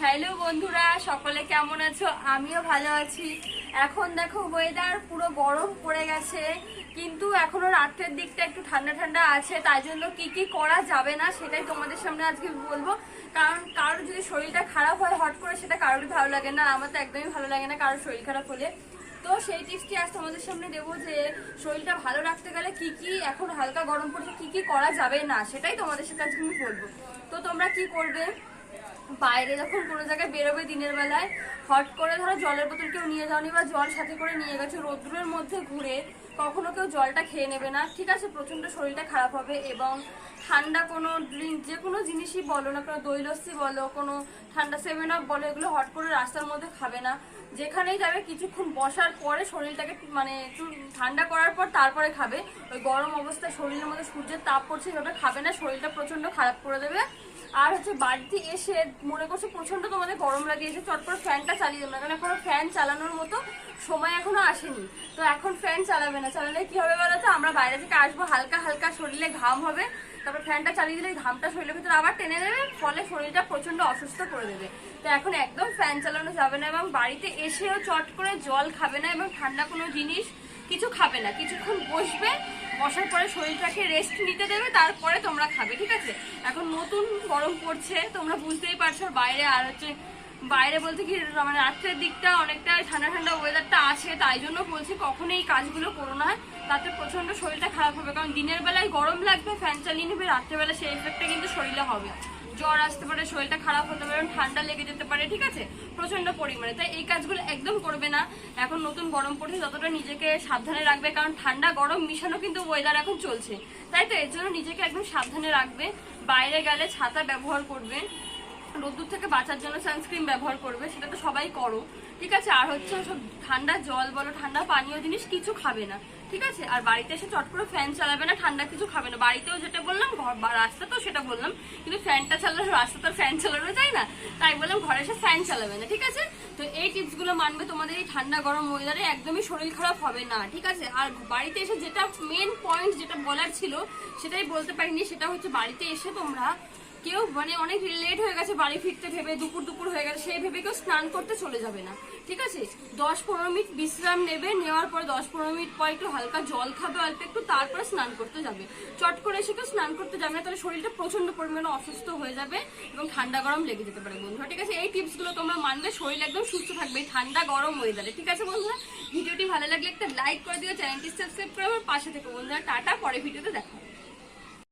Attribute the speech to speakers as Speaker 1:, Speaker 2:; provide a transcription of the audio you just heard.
Speaker 1: Hello বন্ধুরা, সকলে কেমন আছো? আমিও ভালো আছি। এখন দেখো ওয়েদার পুরো গরম পড়ে গেছে, কিন্তু এখনও রাত্রের দিকটা একটু ঠান্ডা ঠান্ডা আছে, তাই জন্য কি কি করা যাবে না সেটাই তোমাদের সামনে আজকে বলব। কারণ কারোর যদি শরীরটা খারাপ হয় হট করে, সেটা কারোরই ভালো লাগে না, আমার তো একদমই ভালো লাগে না কারোর শরীর খারাপ হলে। তো সেই টিপসটি আজ তোমাদের সামনে দেবো যে, শরীরটা ভালো রাখতে গেলে কি কি এখন হালকা গরম পড়ছে, কি কি করা যাবে না, সেটাই তোমাদের সাথে আজকে আমি বলব। তো তোমরা কি করবে? বাইরে যখন কোনো জায়গায় বেরোবে দিনের বেলায়, হট করে ধরো জলের বোতল কেউ নিয়ে যাওনি বা জল সাথে করে নিয়ে গেছো রোদ্রের মধ্যে ঘুরে কখনো কেউ জলটা খেয়ে নেবে না। ঠিক আছে, প্রচণ্ড শরীরটা খারাপ হবে এবং ঠান্ডা কোনো ড্রিঙ্ক যে কোনো জিনিসই বলো না কোনো দই লস্যি বলো, কোনো ঠান্ডা সেভেন আপ বলো, এগুলো হট করে রাস্তার মধ্যে খাবে না। যেখানেই যাবে কিছুক্ষণ বসার পরে শরীরটাকে মানে একটু ঠান্ডা করার পর তারপরে খাবে। ওই গরম অবস্থায় শরীরের মধ্যে সূর্যের তাপ পড়ছে এভাবে খাবে না, শরীরটা প্রচণ্ড খারাপ করে দেবে। আর হচ্ছে বাড়িতে এসে মনে করছে প্রচণ্ড তোমাদের গরম লাগে এসে চট করে ফ্যানটা চালিয়ে দেবে না, কারণ এখনও ফ্যান চালানোর মতো সময় এখনও আসেনি। তো এখন ফ্যান চালাবে না, চালালে কি হবে বলো তো? আমরা বাইরে থেকে আসব, হালকা হালকা শরীরে ঘাম হবে, তারপর ফ্যানটা চালিয়ে দিলে ঘামটা শরীরের ভিতরে আবার টেনে দেবে ফলে শরীরটা প্রচণ্ড অসুস্থ করে দেবে। তো এখন একদম ফ্যান চালানো যাবে না এবং বাড়িতে এসেও চট করে জল খাবে না এবং ঠান্ডা কোনো জিনিস কিছু খাবে না, কিছুক্ষণ বসবে, বসার পরে শরীরটাকে রেস্ট নিতে দেবে, তারপরে তোমরা খাবে, ঠিক আছে? এখন নতুন গরম পড়ছে, তোমরা বুঝতেই পারছ বাইরে আর হচ্ছে বাইরে বলতে কি মানে রাত্রের দিকটা অনেকটা ঠান্ডা ঠান্ডা ওয়েদারটা আছে, তাই জন্য বলছি কখনোই এই কাজগুলো করো না, তাতে প্রচণ্ড শরীরটা খারাপ হবে, কারণ দিনের বেলায় গরম লাগবে ফ্যান চালিয়ে নেবে, রাত্রেবেলা সেই এফেক্টটা কিন্তু শরীরে হবে। জ্বর আসতে পারে, শরীরটা খারাপ হতে পারে, ঠান্ডা লেগে যেতে পারে, ঠিক আছে? প্রচণ্ড পরিমাণে। তাই এই কাজগুলো একদম করবে না। এখন নতুন গরম পড়ছে, যতটা নিজেকে সাবধানে রাখবে, কারণ ঠান্ডা, গরম, মিশানো কিন্তু ওয়েদার এখন চলছে। তাই তো, এর জন্য নিজেকে একদম সাবধানে রাখবে। বাইরে গেলে ছাতা ব্যবহার করবে। রোদ্দুর থেকে বাঁচার জন্য সানস্ক্রিন ব্যবহার করবে, সেটা তো সবাই করো, ঠিক আছে? আর হচ্ছে সব ঠান্ডা জল বলো, ঠান্ডা পানীয় জিনিস কিছু খাবে না, ঠিক আছে? আর বাড়িতে এসে চট করে ফ্যান চালাবে না, ঠান্ডা কিছু খাবে না। বাড়িতেও যেটা বললাম রাস্তা তো সেটা বললাম, কিন্তু ফ্যানটা চালালে রাস্তা তো ফ্যান চালানো যায় না। তাই বললাম ঘরে এসে ফ্যান চালাবে না, ঠিক আছে? তো এই টিপসগুলো মানবে তোমাদের এই ঠান্ডা গরম ওয়েদারে একদমই শরীর খারাপ হবে না, ঠিক আছে? আর বাড়িতে এসে যেটা মেন পয়েন্ট যেটা বলার ছিল, সেটাই বলতে পারিনি, সেটা হচ্ছে বাড়িতে এসে তোমরা কেউ মানে অনেক লেট হয়ে গেছে বাড়ি ফিরতে ভেবে, দুপুর দুপুর হয়ে গেছে, সেই ভেবে কেউ স্নান করতে চলে যাবে না। ঠিক আছে? দশ পনেরো মিনিট বিশ্রাম নেবে, নেওয়ার পর দশ পনেরো মিনিট পর একটু হালকা জল খাবে, অল্প একটু, তারপরে স্নান করতে যাবে। চট করে এসে কেউ স্নান করতে যাবে না, তাহলে শরীরটা প্রচণ্ড পরিমাণে অসুস্থ হয়ে যাবে এবং ঠান্ডা গরম লেগে যেতে পারে বন্ধুরা। ঠিক আছে? এই টিপসগুলো তোমরা মানলে শরীর একদম সুস্থ থাকবে, ঠান্ডা গরম ওয়েদারে ঠিক আছে বন্ধুরা? ভিডিওটি ভালো লাগলে একটা লাইক করে দিও, চ্যানেলটি সাবস্ক্রাইব করে আমার পাশে থেকে বন্ধুরা। টাটা পরে ভিডিওতে দেখা।